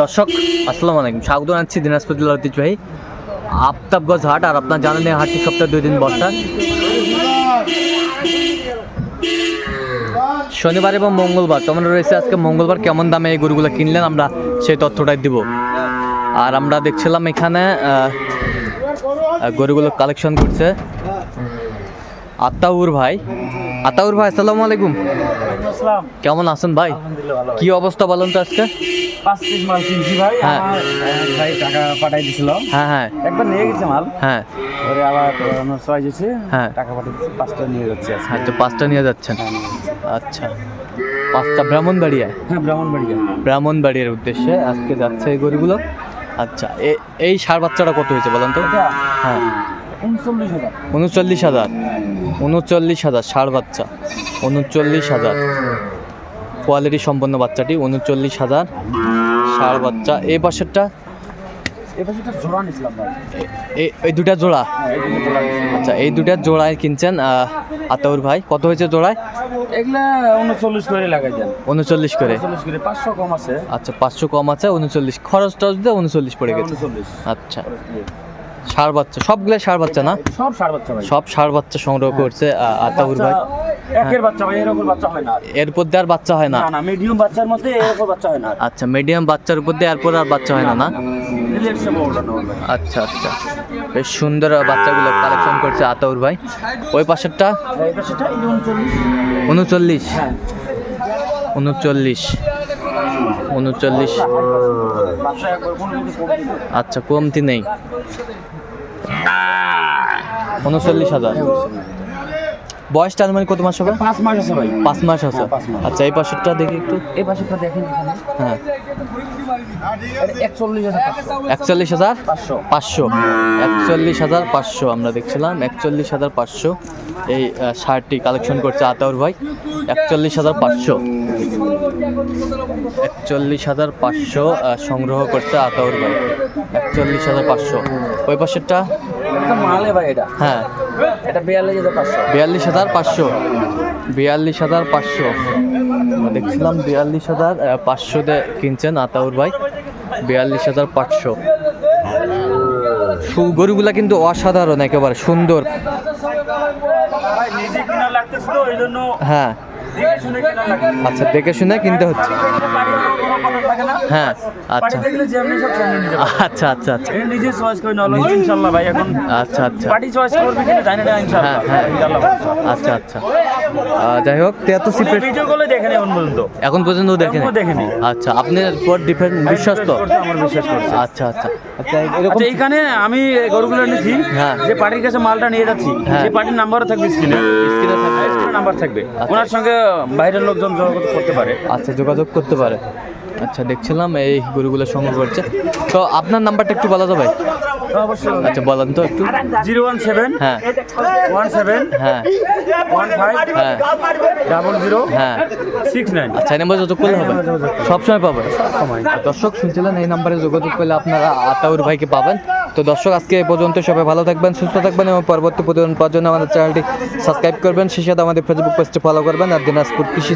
দর্শক, আসসালামু আলাইকুম। স্বাগত জানাচ্ছি দিনাজপুর জেলার ঐতিহ্যবাহী আফতাবগঞ্জ হাট আর আপনার জানেন এই হাটটি সপ্তাহে দুই দিন বসা শনিবার এবং মঙ্গলবার তোমরা রয়েছে আজকে মঙ্গলবার, কেমন দামে এই গরুগুলো কিনলেন, আমরা সেই তথ্যটাই দিব। আর আমরা দেখছিলাম এখানে গরুগুলো কালেকশন করছে। আতাউর ভাই। আতাউর ভাই আসসালামু আলাইকুম। আসসালাম। কেমন আছেন ভাই? কি অবস্থা বলেন তো আজকে? পাঁচ পিস মাল কিনছি ভাই হ্যাঁ। ভাই টাকা পাঠাই দিছিল। হ্যাঁ হ্যাঁ। একবার নিয়ে গেছে মাল। হ্যাঁ। আবার আমার হ্যাঁ। টাকা পাঠিয়ে দিচ্ছে পাঁচটা নিয়ে যাচ্ছে হ্যাঁ তো পাঁচটা নিয়ে যাচ্ছেন? হ্যাঁ। আচ্ছা। পাঁচটা হ্যাঁ ব্রাহ্মণবাড়িয়া। ব্রাহ্মণবাড়িয়ার উদ্দেশ্যে আজকে যাচ্ছে এই গরুগুলো। আচ্ছা এই সার বাচ্চাটা কত হয়েছে বলেন তো? হ্যাঁ। উনচল্লিশ হাজার। উনচল্লিশ হাজার। ষাড় বাচ্চা। উনচল্লিশ হাজার। কোয়ালিটি সম্পন্ন বাচ্চাটি উনচল্লিশ হাজার ষাড় বাচ্চা। এই পাশেরটা? এই দুটা জোড়া হ্যাঁ। আচ্ছা এই দুটা জোড়ায় কিনছেন আতাউর ভাই। কত হয়েছে জোড়ায়? এগুলা উনচল্লিশ করে লাগাই দেন। উনচল্লিশ করে। করে পাঁচশো কম আছে। আচ্ছা পাঁচশো কম আছে উনচল্লিশ। খরচ টরচ দিয়ে উনচল্লিশ পড়ে গেছে। উনচল্লিশ। আচ্ছা। ষাড় বাচ্চা সবগুলো ষাড় বাচ্চা না? সব সার বাচ্চা ভাই। সব ষাড় বাচ্চা সংগ্রহ করছে আ- আতাউর ভাই। একের বাচ্চা ভাই এরকম বাচ্চা হয় না। এর উপর দিয়ে আর বাচ্চা হয় না? না মিডিয়াম বাচ্চার মধ্যে এরকম বাচ্চা হয় না। আচ্ছা মিডিয়াম বাচ্চার উপর দিয়ে এরপর আর বাচ্চা হয় না না? আচ্ছা আচ্ছা। বেশ সুন্দর বাচ্চাগুলো কালেকশন করছে আতাউর ভাই। ওই পাশেরটা? উনচল্লিশ। উনচল্লিশ। হ্যাঁ। উনচল্লিশ। আচ্ছা কমতি নেই। উনচল্লিশ হাজার। বয়সটা মানে কত মাস হবে? পাঁচ মাস আছে ভাই। পাঁচ মাস আছে। হ্যাঁ। আচ্ছা এই পাশেরটা দেখি একটু। এই পাশেরটা দেখেন হ্যাঁ। একচল্লিশ হাজার পাঁচশো। একচল্লিশ হাজার পাঁচশো। আমরা দেখছিলাম। একচল্লিশ হাজার পাঁচশো। এই শার্টটি কালেকশন করছে আতাউর ভাই। একচল্লিশ হাজার পাঁচশো। একচল্লিশ হাজার পাঁচশো সংগ্রহ করছে আতাউর ভাই। একচল্লিশ হাজার পাঁচশো। ওই পাশেরটা? হ্যাঁ। এটা বিয়াল্লিশ হাজার পাঁচশো। বিয়াল্লিশ হাজার পাঁচশো। বিয়াল্লিশ হাজার পাঁচশো। আমরা দেখছিলাম বিয়াল্লিশ হাজার পাঁচশোতে কিনছেন আতাউর ভাই। বিয়াল্লিশ হাজার পাঁচশো। গরুগুলা কিন্তু অসাধারণ একেবারে সুন্দর। হ্যাঁ। আচ্ছা দেখে শুনে কিনতে হচ্ছে। হ্যাঁ আচ্ছা। আচ্ছা আচ্ছা আচ্ছা। নিজে চয়েস করে নেওয়া লাগবে ভাই এখন আচ্ছা আচ্ছা। পার্টি চয়েস করবে কিনা জানি না ইনশাল্লাহ হ্যাঁ, হ্যাঁ। আচ্ছা আচ্ছা। আহ, যাই হোক তেয়াত্তর কলে দেখেনি এখন পর্যন্ত। এখন পর্যন্ত দেখেন দেখিনি। আচ্ছা আপনার পর ডিফেন্ড বিশ্বাস তো আমার বিশ্বাস করছে। আচ্ছা আচ্ছা। আচ্ছা এরকম আচ্ছা এইখানে আমি গরুগুলো এনেছি হ্যাঁ। যে পার্টির কাছে মালটা নিয়ে যাচ্ছি হ্যাঁ। সেই পার্টির নাম্বারও থাকবে স্ক্রিনে স্ক্রিনে থাকবে। নাম্বার থাকবে। আচ্ছা। ওনার সঙ্গে বাইরের লোকজন যোগাযোগ করতে পারে। আচ্ছা যোগাযোগ করতে পারে। আচ্ছা দেখছিলাম এই গরুগুলো সংগ্রহ করছে। তো আপনার নাম্বারটা একটু বলা যাবে? আচ্ছা বলেন তো একটু। জিরো ওয়ান সেভেন হ্যাঁ। ওয়ান সেভেন হ্যাঁ। ওয়ান ফাইভ হ্যাঁ। ডাবল জিরো হ্যাঁ। Six nine. আচ্ছা এই নাম্বার যোগাযোগ করলে হবে? সবসময় পাবেন দর্শক শুনছিলেন এই নাম্বারে যোগাযোগ করলে আপনারা আতাউর ভাইকে পাবেন। তো দর্শক আজকে এই পর্যন্ত সবাই ভালো থাকবেন সুস্থ থাকবেন এবং পরবর্তী প্রতিদিন পাওয়ার জন্য আমাদের চ্যানেলটি সাবস্ক্রাইব করবেন। সেই সাথে আমাদের ফেসবুক পেজটি ফলো করবেন। আর দিনাজপুর কৃষি